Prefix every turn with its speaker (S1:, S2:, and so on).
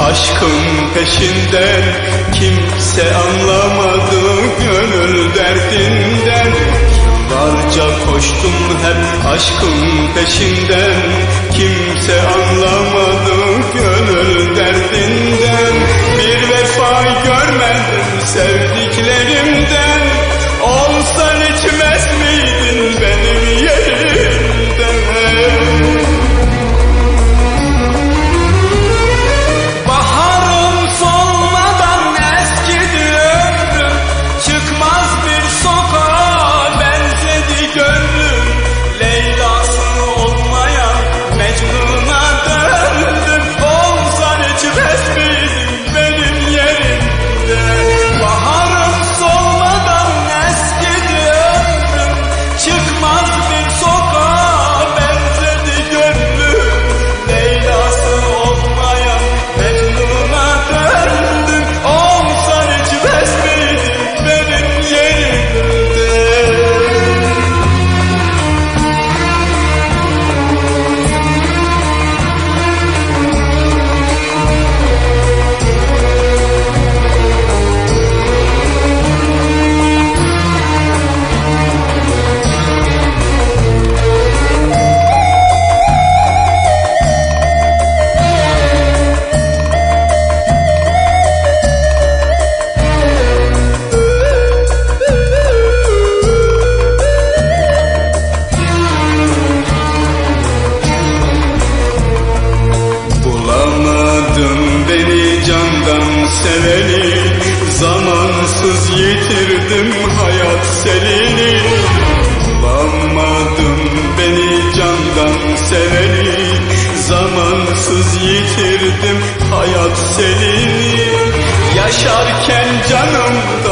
S1: Aşkın peşinden kimse anlamadı gönül derdinden. Yıllarca koştum hep aşkın peşinden. Kimse anlamadı gönül derdinden. Bir vefa görmedim sevdiklerimden Zamansız yitirdim hayat selini. Bulamadım beni candan seveni. Zamansız yitirdim hayat selini. Yaşarken canımda